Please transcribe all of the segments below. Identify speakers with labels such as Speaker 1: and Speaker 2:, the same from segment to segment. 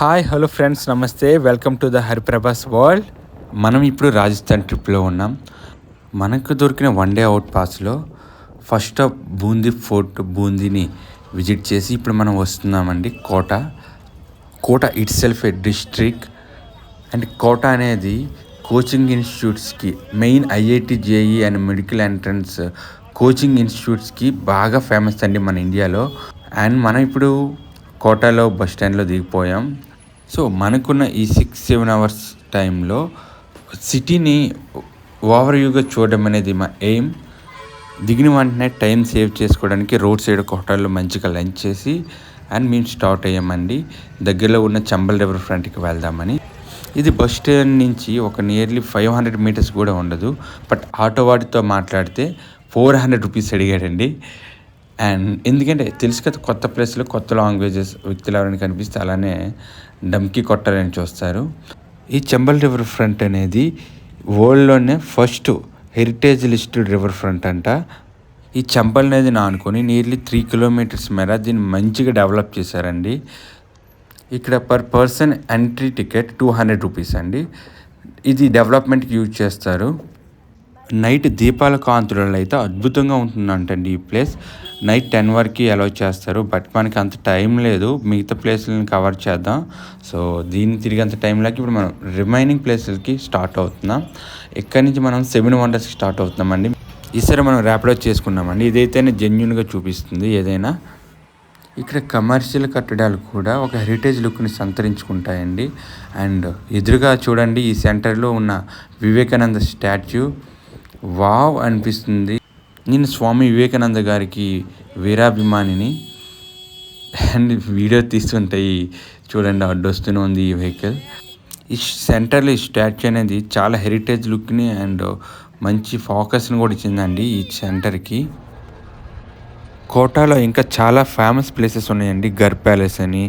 Speaker 1: Hi hello friends నమస్తే welcome to the Hariprabhas world మనం ఇప్పుడు రాజస్థాన్ ట్రిప్లో ఉన్నాం. మనకు దొరికిన వన్ డే అవుట్ పాస్లో ఫస్ట్ బూందీ ఫోర్ట్ బూందీని విజిట్ చేసి ఇప్పుడు మనం వస్తున్నామండి Kota. Kota itself a district and Kota అనేది coaching ఇన్స్టిట్యూట్స్కి main IIT JEE and medical entrance coaching ఇన్స్టిట్యూట్స్కి బాగా ఫేమస్ అండి మన ఇండియాలో అండ్ మనం ఇప్పుడు కోటాలో బస్ స్టాండ్లో దిగిపోయాం. సో మనకున్న ఈ సిక్స్ సెవెన్ అవర్స్ టైంలో సిటీని ఓవర్ వ్యూగా చూడడం అనేది మా ఎయిమ్. దిగిన వెంటనే టైం సేవ్ చేసుకోవడానికి రోడ్ సైడ్ ఒక హోటల్లో మంచిగా లంచ్ చేసి అండ్ మేము స్టార్ట్ అయ్యామండి. దగ్గరలో ఉన్న చంబల్ రివర్ ఫ్రంట్కి వెళ్దామని. ఇది బస్ స్టాండ్ నుంచి ఒక నియర్లీ ఫైవ్ హండ్రెడ్ మీటర్స్ కూడా ఉండదు. బట్ ఆటో వాడితో మాట్లాడితే ఫోర్ హండ్రెడ్ రూపీస్ అడిగాడండి. అండ్ ఎందుకంటే తెలుసు కదా కొత్త ప్లేస్లో కొత్త లాంగ్వేజెస్ వ్యక్తులు ఎవరైనా కనిపిస్తే అలానే డమ్కి కొట్టాలని చూస్తారు. ఈ చెంబల్ రివర్ ఫ్రంట్ అనేది వరల్డ్లోనే first heritage listed river front అంట. ఈ చెంపల్ అనేది నా అనుకుని నియర్లీ త్రీ కిలోమీటర్స్ మేర దీన్ని మంచిగా డెవలప్ చేశారండి. ఇక్కడ per person entry ticket two hundred rupees అండి. ఇది డెవలప్మెంట్కి యూజ్ చేస్తారు. నైట్ దీపాల కాంతులలో అయితే అద్భుతంగా ఉంటుందంటండి ఈ ప్లేస్. నైట్ టెన్ వరకు అలౌ చేస్తారు బట్ మనకి అంత టైం లేదు. మిగతా ప్లేసులను కవర్ చేద్దాం. సో దీన్ని తిరిగి అంత టైం లేక ఇప్పుడు మనం రిమైనింగ్ ప్లేసులకి స్టార్ట్ అవుతున్నాం. ఇక్కడి నుంచి మనం సెవెన్ వండర్స్కి స్టార్ట్ అవుతున్నామండి. ఈసారి మనం ర్యాపిడో చేసుకున్నామండి. ఇదైతేనే జెన్యున్గా చూపిస్తుంది ఏదైనా. ఇక్కడ కమర్షియల్ కట్టడాలు కూడా ఒక హెరిటేజ్ లుక్ని సంతరించుకుంటాయండి. అండ్ ఎదురుగా చూడండి ఈ సెంటర్లో ఉన్న వివేకానంద స్టాచ్యూ వావ్ అనిపిస్తుంది. నేను స్వామి వివేకానంద గారికి వీరాభిమానిని అండ్ వీడియో తీస్తుంటాయి. చూడండి అడ్డొస్తూనే ఉంది ఈ వెహికల్. ఈ సెంటర్లో ఈ స్టాచ్యూ అనేది చాలా హెరిటేజ్ లుక్ని అండ్ మంచి ఫోకస్ని కూడా ఇచ్చిందండి ఈ సెంటర్కి. కోటాలో ఇంకా చాలా ఫేమస్ ప్లేసెస్ ఉన్నాయండి. గర్ ప్యాలెస్ అని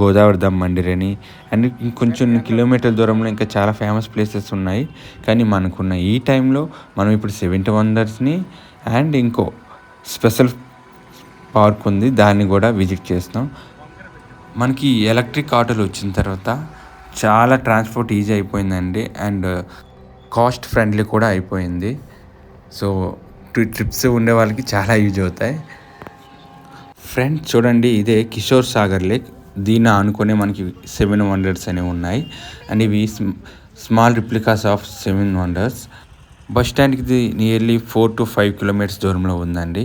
Speaker 1: గోదావరి దమ్ మందిర్ అని అండ్ ఇంకొంచెం కిలోమీటర్ల దూరంలో ఇంకా చాలా ఫేమస్ ప్లేసెస్ ఉన్నాయి. కానీ మనకున్న ఈ టైంలో మనం ఇప్పుడు సెవెంటీ వండర్స్ని అండ్ ఇంకో స్పెషల్ పార్క్ ఉంది. దాన్ని కూడా విజిట్ చేస్తాం మనకి ఎలక్ట్రిక్ ఆటోలు వచ్చిన తర్వాత చాలా ట్రాన్స్పోర్ట్ ఈజీ అయిపోయిందండి. అండ్ కాస్ట్ ఫ్రెండ్లీ కూడా అయిపోయింది. సో ట్రిప్స్ ఉండే వాళ్ళకి చాలా యూజ్ అవుతాయి. ఫ్రెండ్ చూడండి ఇదే కిషోర్ సాగర్ లేక్ దీన్ని అనుకునే మనకి సెవెన్ వండర్స్ అనేవి ఉన్నాయి. అండ్ ఇవి small replicas of seven wonders bus స్టాండ్కి nearly four to five kilometres దూరంలో ఉందండి.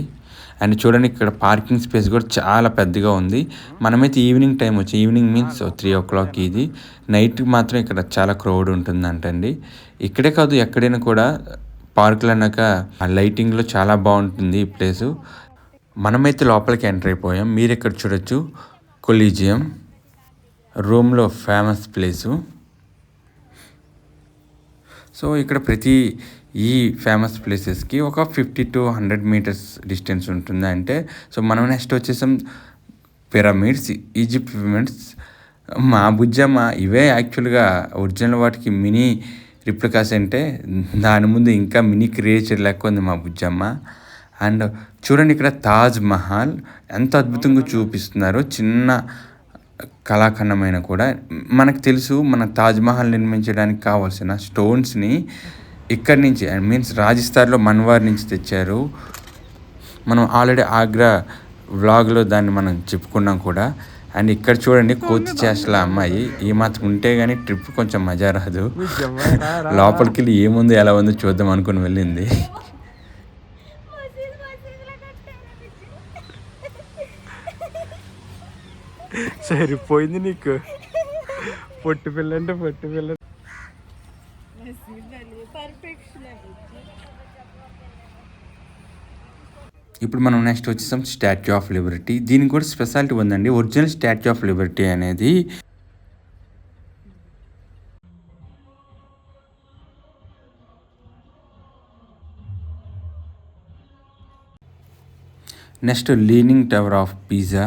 Speaker 1: అండ్ చూడండి ఇక్కడ పార్కింగ్ స్పేస్ కూడా చాలా పెద్దగా ఉంది. మనమైతే ఈవినింగ్ టైం వచ్చి evening means three o'clock ఇది నైట్ మాత్రం ఇక్కడ చాలా క్రౌడ్ ఉంటుందంటండి. ఇక్కడే కాదు ఎక్కడైనా కూడా పార్కులు అన్నాక లైటింగ్లో చాలా బాగుంటుంది ఈ ప్లేసు మనమైతే లోపలికి ఎంటర్ అయిపోయాం. మీరు ఇక్కడ చూడొచ్చు? కొలీజియం. రూమ్లో ఫేమస్ ప్లేసు. సో ఇక్కడ ప్రతి ఈ ఫేమస్ ప్లేసెస్కి ఒక fifty to hundred metres distance ఉంటుంది. అంటే సో మనం నెక్స్ట్ వచ్చేసాం పిరమిడ్స్ ఈజిప్ట్ పిరమిడ్స్. మా బుజ్జమ్మ ఇవే యాక్చువల్గా ఒరిజినల్ వాటికి మినీ రిప్లికాస్ అంటే దాని ముందు ఇంకా మినీ క్రియేచర్ లెక్క ఉంది మా బుజ్జమ్మ. అండ్ చూడండి ఇక్కడ తాజ్ మహల్. ఎంత అద్భుతంగా చూపిస్తున్నారు చిన్న కళాఖండమైన కూడా. మనకు తెలుసు మన తాజ్మహల్ నిర్మించడానికి కావాల్సిన స్టోన్స్ని ఇక్కడి నుంచి మీన్స్ రాజస్థాన్లో మన్వార్ నుంచి తెచ్చారు. మనం ఆల్రెడీ ఆగ్రా వ్లాగ్లో దాన్ని మనం చెప్పుకున్నాం కూడా. అండ్ ఇక్కడ చూడండి కోతి చేష్టల అమ్మాయి. ఈ మాత్రం ఉంటే కానీ ట్రిప్ కొంచెం మజా రాదు. లోపలికి వెళ్ళి ఏముందో ఎలా ఉందో చూద్దాం అనుకుని వెళ్ళింది.
Speaker 2: సరిపోయింది నీకు. పొట్టి పిల్ల అంటే పొట్టి పిల్ల.
Speaker 1: ఇప్పుడు మనం నెక్స్ట్ వచ్చేసాం స్టాచ్యూ ఆఫ్ లిబర్టీ దీనికి కూడా స్పెషాలిటీ ఉందండి. ఒరిజినల్ స్టాచ్యూ ఆఫ్ లిబర్టీ అనేది. Next Leaning Tower of Pisa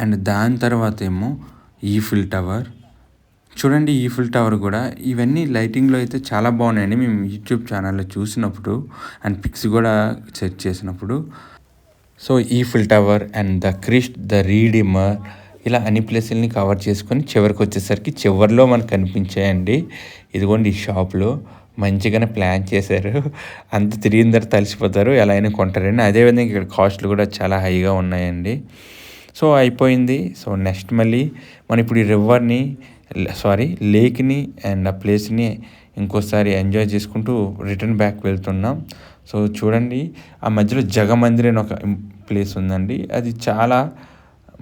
Speaker 1: and దాని తర్వాత ఏమో ఈఫిల్ టవర్. చూడండి ఈఫిల్ టవర్ కూడా ఇవన్నీ లైటింగ్లో అయితే చాలా బాగున్నాయండి. మేము యూట్యూబ్ ఛానల్లో చూసినప్పుడు అండ్ పిక్స్ కూడా సెర్చ్ చేసినప్పుడు. So Eiffel Tower and the Christ the Redeemer ఇలా అన్ని ప్లేసుల్ని కవర్ చేసుకొని చివరికి వచ్చేసరికి చివరిలో మనకు కనిపించాయండి. ఇదిగోండి ఈ షాప్లో. మంచిగానే ప్లాన్ చేశారు. అంత తిరిగిన తర్వాత తలిసిపోతారు ఎలా అయినా కొంటారండి. అదేవిధంగా ఇక్కడ కాస్ట్లు కూడా చాలా హైగా ఉన్నాయండి. సో అయిపోయింది. సో నెక్స్ట్ మళ్ళీ మనం ఇప్పుడు ఈ రివర్ని సారీ లేక్ని అండ్ ఆ ప్లేస్ని ఇంకోసారి ఎంజాయ్ చేసుకుంటూ రిటర్న్ బ్యాక్ వెళ్తున్నాం. సో చూడండి ఆ మధ్యలో జగమందిర్ అని ఒక ప్లేస్ ఉందండి. అది చాలా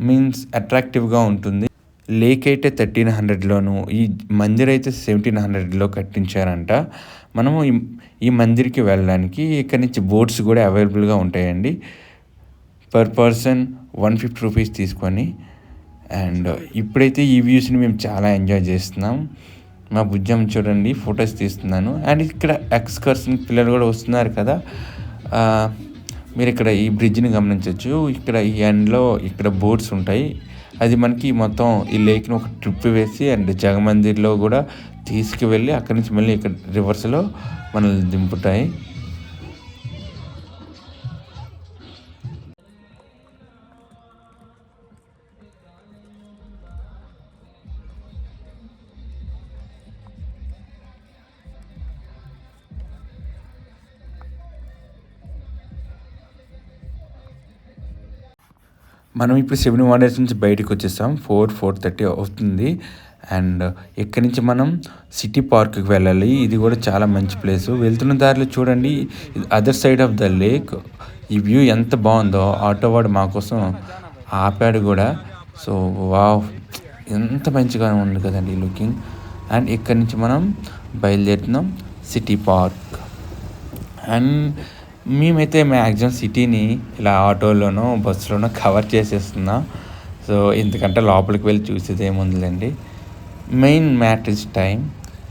Speaker 1: మీన్స్ అట్రాక్టివ్గా ఉంటుంది. లేక్ అయితే థర్టీన్ హండ్రెడ్లోను ఈ మందిర్ అయితే సెవెంటీన్ హండ్రెడ్లో కట్టించారంట. మనము ఈ ఈ మందిర్కి వెళ్ళడానికి ఇక్కడి నుంచి బోట్స్ కూడా అవైలబుల్గా ఉంటాయండి. Per person one fifty rupees తీసుకొని అండ్ ఇప్పుడైతే ఈ వ్యూస్ని మేము చాలా ఎంజాయ్ చేస్తున్నాం. మా భుజం చూడండి ఫొటోస్ తీస్తున్నాను. అండ్ ఇక్కడ ఎక్స్కర్షన్ పిల్లలు కూడా వస్తున్నారు కదా. మీరు ఇక్కడ ఈ బ్రిడ్జ్ని గమనించవచ్చు. ఇక్కడ ఈ ఎండ్లో ఇక్కడ బోట్స్ ఉంటాయి. అది మనకి మొత్తం ఈ లేక్ని ఒక ట్రిప్ వేసి అండ్ జగమందిర్లో కూడా తీసుకువెళ్ళి అక్కడి నుంచి మళ్ళీ ఇక్కడ రివర్స్లో మనల్ని దింపుతాయి. మనం ఇప్పుడు సెవెన్ వండర్స్ నుంచి బయటకు వచ్చేసాం. ఫోర్ ఫోర్ థర్టీ అవుతుంది. అండ్ ఇక్కడి నుంచి మనం సిటీ పార్క్కి వెళ్ళాలి? ఇది కూడా చాలా మంచి ప్లేస్. వెళ్తున్న దారిలో చూడండి. Other side of the lake. ఈ వ్యూ ఎంత బాగుందో. ఆటో వాడు మా కోసం ఆపాడు కూడా. So wow. ఎంత మంచిగా ఉంది కదండి లుకింగ్. అండ్ ఇక్కడి నుంచి మనం బయలుదేరుతున్నాం? City park. అండ్ మేమైతే మ్యాక్సిమం సిటీని ఇలా ఆటోలోనో బస్సులోనో కవర్ చేసేస్తున్నాం. సో ఎందుకంటే లోపలికి వెళ్ళి చూసేది ఏముందిలేండి. Main matters time.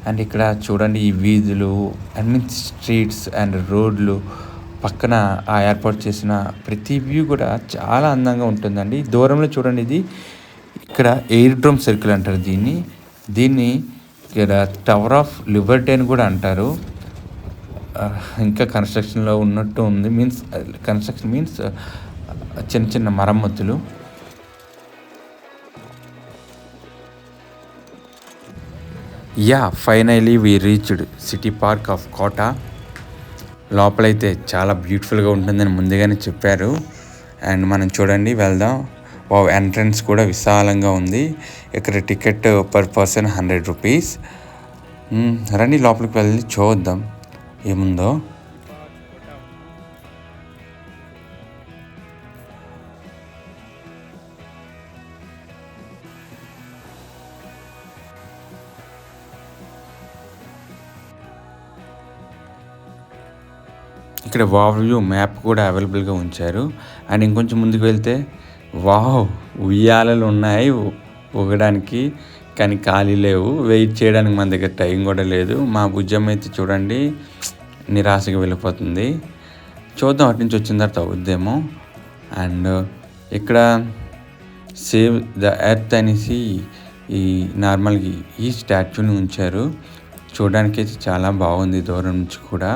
Speaker 1: అండ్ ఇక్కడ చూడండి ఈ వీధులు అండ్ మీన్ స్ట్రీట్స్ అండ్ రోడ్లు. పక్కన ఆ ఏర్పాటు చేసిన ప్రతి వ్యూ కూడా చాలా అందంగా ఉంటుందండి. దూరంలో చూడండి ఇది. ఇక్కడ ఎయిర్ డ్రోమ్ సర్కిల్ అంటారు దీన్ని. దీన్ని ఇక్కడ టవర్ ఆఫ్ లిబర్టీ అని కూడా అంటారు. ఇంకా కన్స్ట్రక్షన్లో ఉన్నట్టు ఉంది. మీన్స్ కన్స్ట్రక్షన్ మీన్స్ చిన్న చిన్న మరమ్మతులు. Yeah finally we reached city park of Kota లోపలైతే చాలా బ్యూటిఫుల్గా ఉంటుందని ముందుగానే చెప్పారు. అండ్ మనం చూడండి వెళ్దాం. వా ఎంట్రన్స్ కూడా విశాలంగా ఉంది. ఇక్కడ ticket per person hundred rupees రండి లోపలికి వెళ్ళి చూద్దాం. ఏముందో? ఇక్కడ వావ్యూ మ్యాప్ కూడా అవైలబుల్గా ఉంచారు. అండ్ ఇంకొంచెం ముందుకు వెళ్తే వావ్ ఉయ్యాలలు ఉన్నాయి ఊగడానికి కానీ ఖాళీ లేవు. వెయిట్ చేయడానికి మన దగ్గర టైం కూడా లేదు. మా భుజం అయితే చూడండి నిరాశగా వెళ్ళిపోతుంది. చూద్దాం అటు నుంచి వచ్చిన తర్వాత అవుద్దేమో. అండ్ ఇక్కడ సేవ్ ద ఎర్త్ అనేసి ఈ నార్మల్గా ఈ స్టాచ్యూని ఉంచారు. చూడడానికి అయితే చాలా బాగుంది దూరం నుంచి కూడా.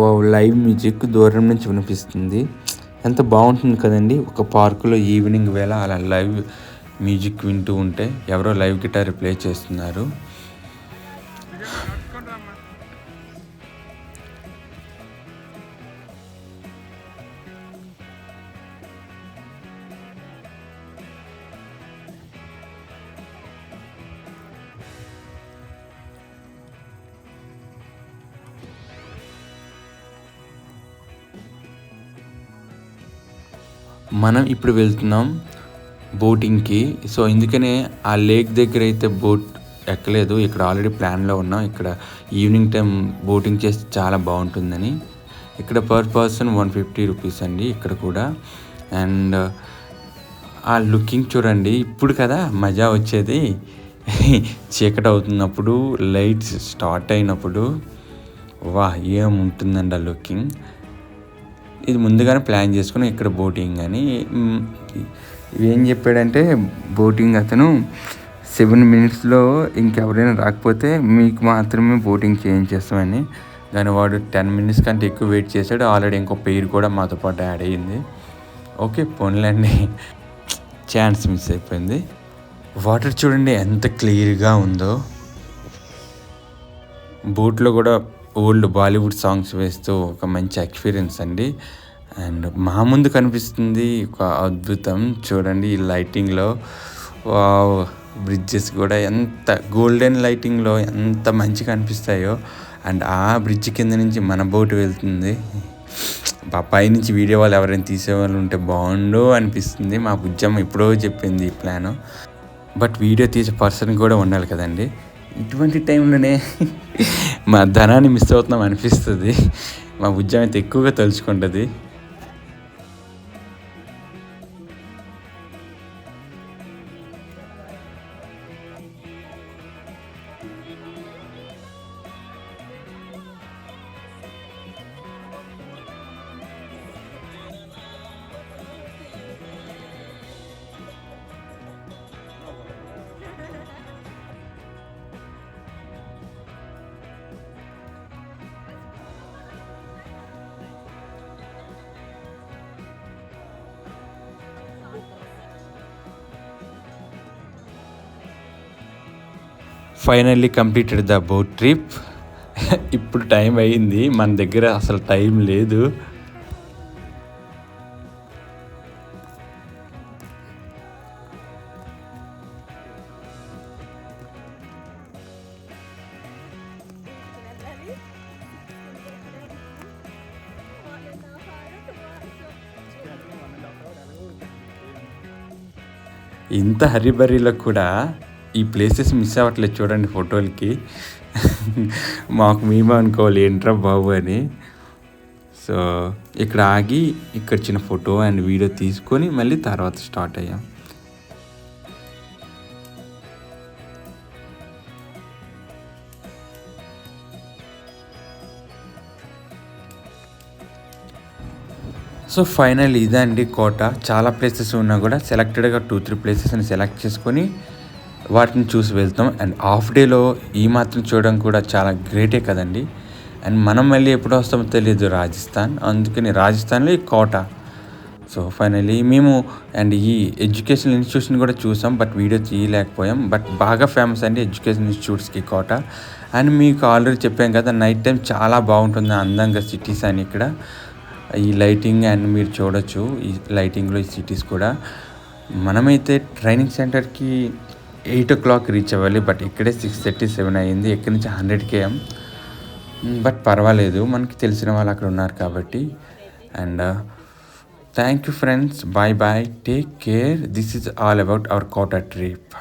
Speaker 1: ఓ లైవ్ మ్యూజిక్ దూరం నుంచి వినిపిస్తుంది. ఎంత బాగుంటుంది కదండి ఒక పార్కులో ఈవినింగ్ వేళ అలా లైవ్ మ్యూజిక్ వింటూ ఉంటే ఎవరో లైవ్ గిటార్ ప్లే చేస్తున్నారు. మనం ఇప్పుడు వెళ్తున్నాం బోటింగ్కి. సో ఎందుకనే ఆ లేక్ దగ్గర అయితే బోట్ ఎక్కలేదు. ఇక్కడ ఆల్రెడీ ప్లాన్లో ఉన్నాం. ఇక్కడ ఈవినింగ్ టైం బోటింగ్ చేస్తే చాలా బాగుంటుందని. ఇక్కడ per person one fifty rupees అండి ఇక్కడ కూడా. అండ్ ఆ లుకింగ్ చూడండి. ఇప్పుడు కదా మజా వచ్చేది. చీకటి అవుతున్నప్పుడు లైట్స్ స్టార్ట్ అయినప్పుడు. వా ఏముంటుందండి ఆ లుకింగ్. ఇది ముందుగానే ప్లాన్ చేసుకుని ఇక్కడ బోటింగ్ అని ఏం చెప్పాడంటే బోటింగ్ అతను సెవెన్ మినిట్స్లో ఇంకెవరైనా రాకపోతే మీకు మాత్రమే బోటింగ్ చేంజ్ చేస్తామని కానీ వాడు టెన్ మినిట్స్ కంటే ఎక్కువ వెయిట్ చేశాడు. ఆల్రెడీ ఇంకో పేరు కూడా మాతో పాటు యాడ్ అయ్యింది. ఓకే పోన్లేండి. ఛాన్స్ మిస్ అయిపోయింది. వాటర్ చూడండి ఎంత క్లియర్గా ఉందో. బోట్లో కూడా ఓల్డ్ బాలీవుడ్ సాంగ్స్ వేస్తూ ఒక మంచి ఎక్స్పీరియన్స్ అండి. అండ్ మా ముందు కనిపిస్తుంది ఒక అద్భుతం. చూడండి ఈ లైటింగ్లో బ్రిడ్జెస్ కూడా ఎంత గోల్డెన్ లైటింగ్లో ఎంత మంచిగా అనిపిస్తాయో అండ్ ఆ బ్రిడ్జ్ కింద నుంచి మన బోట్ వెళ్తుంది. బా పైనుంచి వీడియో వాళ్ళు ఎవరైనా తీసేవాళ్ళు ఉంటే బాగుండు అనిపిస్తుంది. మా బుజ్జమ్మ ఎప్పుడో చెప్పింది ఈ ప్లాను బట్ వీడియో తీసే పర్సన్ కూడా ఉండాలి కదండి. ఇటువంటి టైంలోనే మా ధనాన్ని మిస్ అవుతున్నాం అనిపిస్తుంది. మా ఉద్యోగం అయితే ఎక్కువగా తలుచుకుంటుంది. Finally completed the boat trip ఇప్పుడు టైం అయింది మన దగ్గర అసలు టైం లేదు. ఇంత హరిబరిలో కూడా ఈ ప్లేసెస్ మిస్ అవ్వట్లేదు చూడండి ఫోటోలకి. మాకు మేము అనుకోవాలి ఏంట్రా బాబు అని. సో ఇక్కడ ఆగి ఇక్కడ చిన్న ఫోటో అండ్ వీడియో తీసుకొని మళ్ళీ తర్వాత స్టార్ట్ అయ్యాం. సో ఫైనల్ ఇదండి కోట. చాలా ప్లేసెస్ ఉన్నా కూడా సెలెక్టెడ్గా టూ త్రీ ప్లేసెస్ని సెలెక్ట్ చేసుకొని వాటిని చూసి వెళ్తాం. అండ్ హాఫ్ డేలో ఈ మాత్రం చూడడం కూడా చాలా గ్రేటే కదండి. అండ్ మనం మళ్ళీ ఎప్పుడు వస్తామో తెలియదు రాజస్థాన్. అందుకని రాజస్థాన్లో ఈ కోట. సో ఫైనలీ మేము అండ్ ఈ ఎడ్యుకేషన్ ఇన్స్టిట్యూషన్ కూడా చూసాం బట్ వీడియో తీయలేకపోయాం. బట్ బాగా ఫేమస్ అండి ఎడ్యుకేషన్ ఇన్స్టిట్యూట్స్కి కోట. అండ్ మీకు ఆల్రెడీ చెప్పాం కదా నైట్ టైం చాలా బాగుంటుంది అందంగా సిటీస్ అని ఇక్కడ. ఈ లైటింగ్ అండ్ మీరు చూడొచ్చు ఈ లైటింగ్లో ఈ సిటీస్ కూడా. మనమైతే ట్రైనింగ్ సెంటర్కి ఎయిట్ ఓ క్లాక్ రీచ్ అవ్వాలి. బట్ ఇక్కడే సిక్స్ థర్టీ సెవెన్ అయ్యింది. ఎక్కడి నుంచి హండ్రెడ్ కేఎం బట్ పర్వాలేదు. మనకి తెలిసిన వాళ్ళు అక్కడ ఉన్నారు కాబట్టి. And thank you friends bye bye take care this is all about our Kota trip